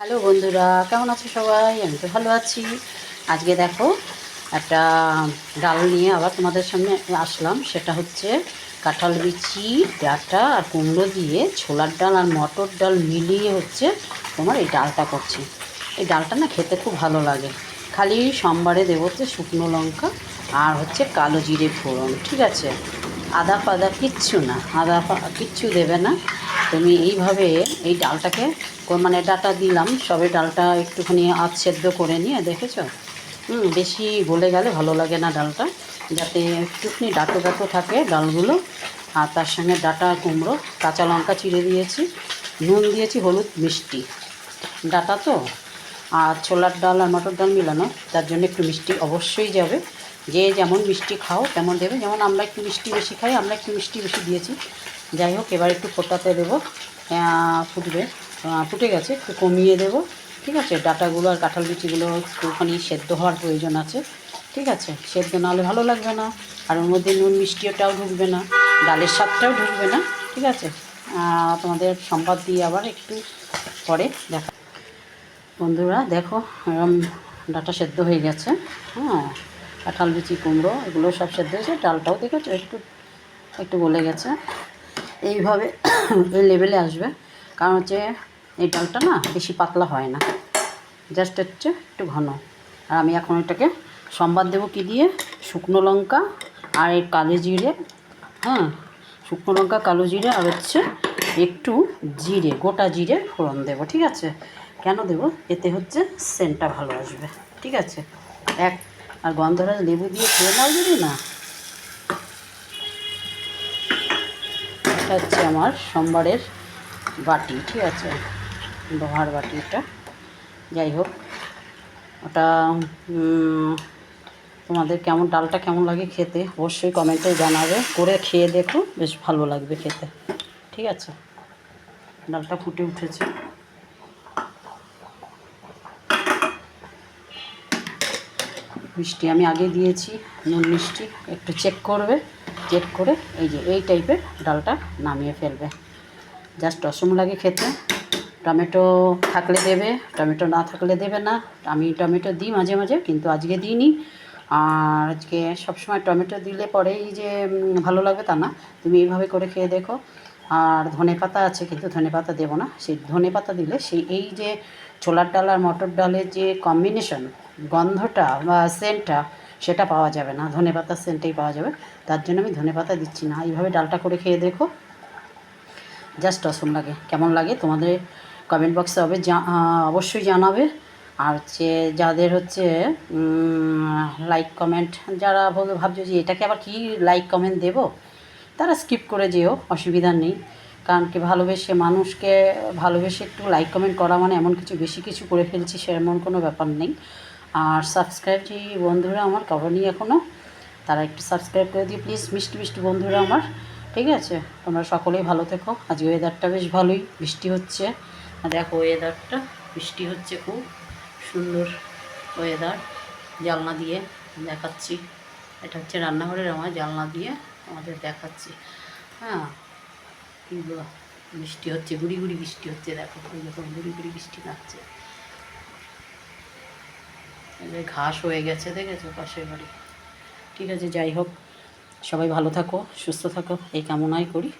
Hello বন্ধুরা, কেমন আছো সবাই? আমি তো ভালো আছি। আজকে দেখো, একটা ডাল নিয়ে আবার তোমাদের সামনে আসলাম। সেটা হচ্ছে কাঁঠাল বিচি, ডাটা আর কুমড়ো দিয়ে ছোলার ডাল আর মটর ডাল মিলিয়ে হচ্ছে তোমার এই ডালটা করছি। এই ডালটা না খেতে খুব ভালো লাগে। খালি সোমবারে দেবো হচ্ছে শুকনো লঙ্কা আর হচ্ছে কালো জিরে ফোড়ন, ঠিক আছে? আদা ফাদা কিচ্ছু না, আদা কিচ্ছু দেবে না। তুমি এইভাবে এই ডালটাকে মানে ডাটা দিলাম, সবে ডালটা একটুখানি সেদ্ধ করে নিয়ে, দেখেছ? হুম, বেশি গলে গেলে ভালো লাগে না ডালটা, যাতে একটুখানি ডাটো ডাটো থাকে ডালগুলো। আর তার সঙ্গে ডাটা কুমড়ো, কাঁচা লঙ্কা চিড়ে দিয়েছি, নুন দিয়েছি, হলুদ, মিষ্টি। ডাটা তো? আর ছোলার ডাল আর মটর ডাল মিলানো, তার জন্য একটু মিষ্টি অবশ্যই যাবে। যে যেমন মিষ্টি খাও, তেমন দেবে। যেমন আমরা একটু মিষ্টি বেশি খাই, আমরা একটু মিষ্টি বেশি দিয়েছি। যাই হোক, এবার একটু ফোটাতে দেবো। ফুটবে। ফুটে গেছে, একটু কমিয়ে দেবো। ঠিক আছে? ডাটাগুলো আর কাঁঠাল বিচিগুলো একটুখানি সেদ্ধ হওয়ার প্রয়োজন আছে। ঠিক আছে? সেদ্ধ না হলে ভালো লাগবে না। আর ওর মধ্যে নুন মিষ্টিটাও ঢুকবে না। ডালের স্বাদটাও ঢুকবে না। ঠিক আছে? তোমাদের সম্বাদ দিয়ে আবার একটু পরে দেখা বন্ধুরা, দেখো, এরম ডাটা সেদ্ধ হয়ে গেছে। হ্যাঁ কাঁঠাল বিচি কুমড়ো, এগুলো সব সেদ্ধ হয়েছে। ডালটাও দেখেছ? একটু একটু গলে গেছে। এইভাবে এই লেভেলে আসবে। কারণ হচ্ছে এই ডালটা না বেশি পাতলা হয় না। জাস্ট হচ্ছে একটু ঘন। আর আমি এখন এটাকে সম্বাদ দেবো কী দিয়ে? শুকনো লঙ্কা আর এই কালো জিরে হ্যাঁ? শুকনো লঙ্কা, কালো জিরে আর হচ্ছে একটু জিরে, গোটা জিরে ফোড়ন দেবো, ঠিক আছে? কেন দেবো? এতে হচ্ছে সেন্টটা ভালো আসবে, ঠিক আছে? এক, আর গন্ধরাজ লেবু দিয়ে খেয়ে নাও যদি না। এটা হচ্ছে আমার সোমবারের বাটি, ঠিক আছে? লোহার বাটি এটা যাই হোক, ওটা তোমাদের কেমন, ডালটা কেমন লাগে খেতে অবশ্যই কমেন্টে জানাবে। করে খেয়ে দেখো, বেশ ভালো লাগবে খেতে। ঠিক আছে? ডালটা ফুটে উঠেছে। মিষ্টি আমি আগে দিয়েছি, নুন মিষ্টি, একটু চেক করবে। চেক করে এই যে এই টাইপের ডালটা নামিয়ে ফেলবে। জাস্ট অসম লাগে খেতে। টমেটো থাকলে দেবে, টমেটো না থাকলে দেবে না। আমি টমেটো দিই মাঝে মাঝে, কিন্তু আজকে দিইনি। আর আজকে সবসময় টমেটো দিলে পরেই যে ভালো লাগবে তা না। তুমি এইভাবে করে খেয়ে দেখো। আর ধনে পাতা আছে, কিন্তু ধনে পাতা দেবো না। সেই ধনে পাতা দিলে সেই এই যে ছোলার ডাল আর মটর ডালের যে কম্বিনেশন গন্ধটা বা সেন্টটা সেটা পাওয়া যাবে না। ধনে পাতার সেন্টটাই পাওয়া যাবে। তার জন্য আমি ধনে পাতা দিচ্ছি না। এইভাবে ডালটা করে খেয়ে দেখো। জাস্ট অসম লাগে। কেমন লাগে তোমাদের কমেন্ট বক্সে হবে অবশ্যই জানাবে। আর হচ্ছে যাদের হচ্ছে লাইক কমেন্ট যারা ভাব- ভাবছ যে এটাকে আবার কি লাইক কমেন্ট দেবো, তারা স্কিপ করে যেও, অসুবিধা নেই। কারণ কি ভালোবেসে মানুষকে, ভালোবেসে একটু লাইক কমেন্ট করা মানে এমন কিছু, বেশি কিছু করে ফেলছি সেমন কোনো ব্যাপার নেই। আর সাবস্ক্রাইব যে বন্ধুরা আমার করেনি এখনও তারা একটু সাবস্ক্রাইব করে দিও প্লিজ মিষ্টি মিষ্টি বন্ধুরা আমার, ঠিক আছে? তোমরা সকলেই ভালো থেকো। আজ ওয়েদারটা বেশ ভালোই বৃষ্টি হচ্ছে। দেখো ওয়েদারটা বৃষ্টি হচ্ছে খুব সুন্দর ওয়েদার জানলা দিয়ে দেখাচ্ছি। এটা হচ্ছে রান্নাঘরের আমার জানলা দিয়ে আমাদের দেখাচ্ছি। হ্যাঁ বৃষ্টি হচ্ছে, গুড়ি গুড়ি বৃষ্টি হচ্ছে, দেখো ওই দেখো, গুড়ি গুড়ি বৃষ্টি যে ঘাস হয়ে গেছে, দেখেছ? পাশের বাড়ি। ঠিক আছে, যাই হোক। সবাই ভালো থাকো, সুস্থ থাকো, এই কামনাই করি।